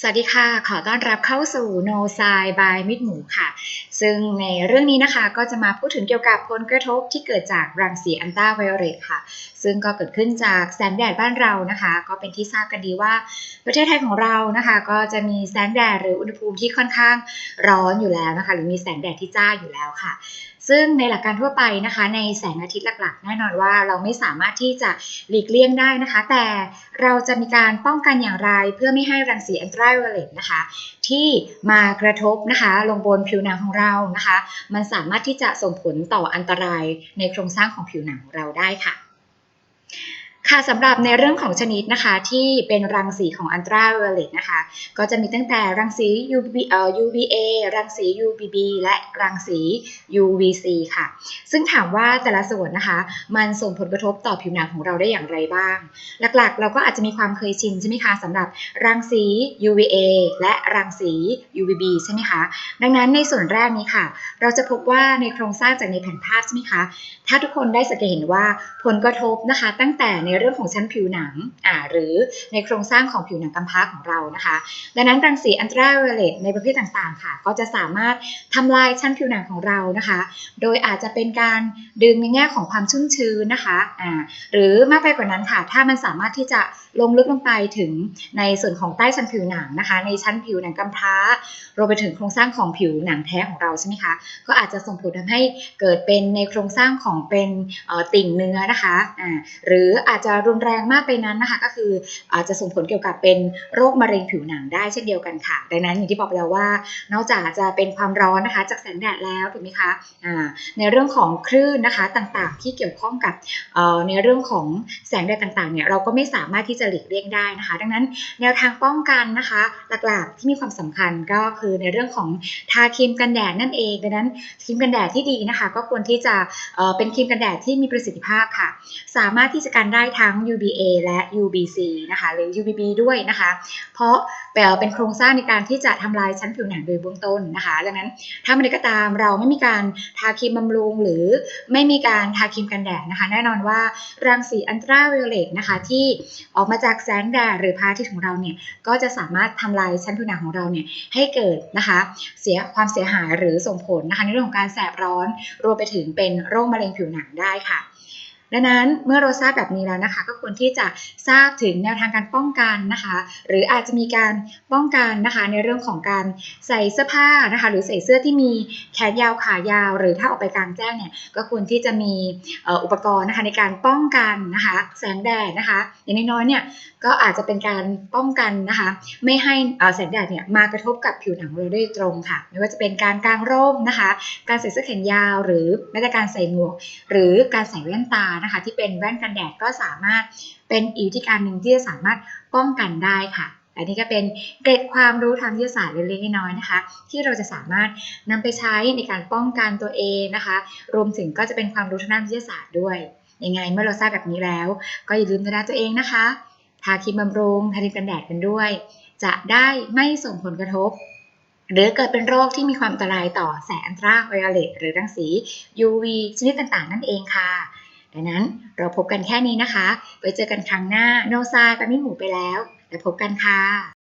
สวัสดีค่ะ ขอต้อนรับเข้าสู่ No s i by มิดหมูค่ะ ซึ่งในเรื่องนี้นะคะก็จะมาพูดถึงเกี่ยวกับผลกระทบที่เกิดจากรังสีอันต้าไวโอเลตค่ะ ซึ่งก็เกิดขึ้นจากแสงแดดบ้านเรานะคะ ก็เป็นที่ทราบกันดีว่าประเทศไทยของเรานะคะ ก็จะมีแสงแดดหรืออุณหภูมิที่ค่อนข้างร้อนอยู่แล้วนะคะ หรือมีแสงแดดที่จ้าอยู่แล้วค่ะซึ่งในหลักการทั่วไปนะคะ ในแสงอาทิตย์หลักๆ แน่นอนว่าเราไม่สามารถที่จะหลีกเลี่ยงได้นะคะ แต่เราจะมีการป้องกันอย่างไร เพื่อไม่ให้รังสีอันตราไวโอเลตนะคะ ที่มากระทบนะคะ ลงบนผิวหนังของเรานะคะ มันสามารถที่จะส่งผลต่ออันตรายในโครงสร้างของผิวหนังของเราได้ค่ะ ค่ะสำหรับในเรื่องของชนิดนะคะที่เป็นรังสีของอันตราไวโอเลตนะคะก็จะมีตั้งแต่รังสี UV เอ่อ UVA รังสี UVB และรังสี UVC ค่ะ ซึ่งถามว่าแต่ละส่วนนะคะ มันส่งผลกระทบต่อผิวหนังของเราได้อย่างไรบ้าง หลักๆ เราก็อาจจะมีความเคยชินใช่ไหมคะสำหรับรังสี UVA และรังสี UVB ใช่ไหมคะดังนั้นในส่วนแรกนี้ค่ะ เราจะพบว่าในโครงสร้างจากในแผนภาพใช่ไหมคะถ้าทุกคนได้สังเกตเห็นว่าผลกระทบนะคะ ตั้งแต่ในเรื่องของชั้นผิวหนังอ่าหรือในโครงสร้างของผิวหนังกำพร้าของเรานะคะ ดังนั้นรังสีอันตราไวโอเลตในประเภทต่างๆค่ะ ก็จะสามารถทำลายชั้นผิวหนังของเรานะคะ โดยอาจจะเป็นการดึงในแง่ของความชุ่มชื้นนะคะอ่าหรือมากไปกว่านั้นค่ะ ถ้ามันสามารถที่จะลงลึกลงไปถึงในส่วนของใต้ชั้นผิวหนังนะคะ ในชั้นผิวหนังกำพร้ารวมไปถึงโครงสร้างของผิวหนังแท้ของเราใช่ไหมคะก็อาจจะส่งผลทำให้เกิดเป็นในโครงสร้างของเป็นติ่งเนื้อนะคะอ่าหรืออาจจะรุนแรงมากไปนั้นนะคะ ก็คืออาจจะส่งผลเกี่ยวกับเป็นโรคมะเร็งผิวหนังได้เช่นเดียวกันค่ะ ดังนั้นอย่างที่บอกไปแล้วว่า นอกจากจะเป็นความร้อนนะคะจากแสงแดดแล้วถูกไหมคะในเรื่องของคลื่นนะคะต่างๆ ที่เกี่ยวข้องกับในเรื่องของแสงแดดต่างๆเนี่ยเราก็ไม่สามารถที่จะหลีกเลี่ยงได้นะคะ ดังนั้นแนวทางป้องกันนะคะหลักๆที่มีความสำคัญก็คือในเรื่องของทาครีมกันแดดนั่นเองดังนั้นครีมกันแดดที่ดีนะคะ ก็ควรที่จะเป็นครีมกันแดดที่มีประสิทธิภาพค่ะ สามารถที่จะกันได้ทั้ง UVA และ UVC นะคะหรือ UVB ด้วยนะคะ เพราะเป็นโครงสร้างในการที่จะทำลายชั้นผิวหนังโดยเบื้องต้นนะคะ ดังนั้นถ้ามันก็ตามเราไม่มีการทาครีมบำรุง หรือไม่มีการทาครีมกันแดดนะคะ แน่นอนว่ารังสีอันตราไวโอเลตนะคะที่ออกมาจากแสงแดดหรือพระอาทิตย์ของเราเนี่ยก็จะสามารถทำลายชั้นผิวหนังของเราเนี่ยให้เกิดนะคะเสียความเสียหายหรือส่งผลนะคะในเรื่องของการแสบร้อนรวมไปถึงเป็นโรคมะเร็งผิวหนังได้ค่ะ ดังนั้นเมื่อเราทราบแบบนี้แล้วนะคะ ก็ควรที่จะทราบถึงแนวทางการป้องกันนะคะ หรืออาจจะมีการป้องกันนะคะในเรื่องของการใส่เสื้อผ้านะคะ หรือใส่เสื้อที่มีแขนยาวขายาว หรือถ้าออกไปกลางแจ้งเนี่ยก็ควรที่จะมีอุปกรณ์นะคะในการป้องกันนะคะแสงแดดนะคะ อย่างน้อยๆเนี่ยก็อาจจะเป็นการป้องกันนะคะ ไม่ให้แสงแดดเนี่ยมากระทบกับผิวหนังเราโดยตรงค่ะ ไม่ว่าจะเป็นการกางร่มนะคะ การใส่เสื้อแขนยาว หรือแม้แต่การใส่หมวก หรือการใส่แว่นตานะคะ ที่เป็นแว่นกันแดดก็สามารถเป็นอีกวิธีการหนึ่งที่จะสามารถป้องกันได้ค่ะอันนี้ก็เป็นเกร็ดความรู้ทางวิทยาศาสตร์เล็กๆน้อยๆนะคะ ที่เราจะสามารถนำไปใช้ในการป้องกันตัวเองนะคะ รวมถึงก็จะเป็นความรู้ทางด้านวิทยาศาสตร์ด้วยยังไงเมื่อเราทราบแบบนี้แล้ว ก็อย่าลืมดูแลตัวเองนะคะทาครีมบำรุงทาครีมกันแดดกันด้วย จะได้ไม่ส่งผลกระทบ หรือเกิดเป็นโรคที่มีความอันตรายต่อแสงอันตราไวโอเลตหรือรังสี UV ชนิดต่างๆ นั่นเองค่ะ ดังนั้นเราพบกันแค่นี้นะคะไว้เจอกันครั้งหน้า โนซาไปไม่หมูไปแล้ว แล้วพบกันค่ะ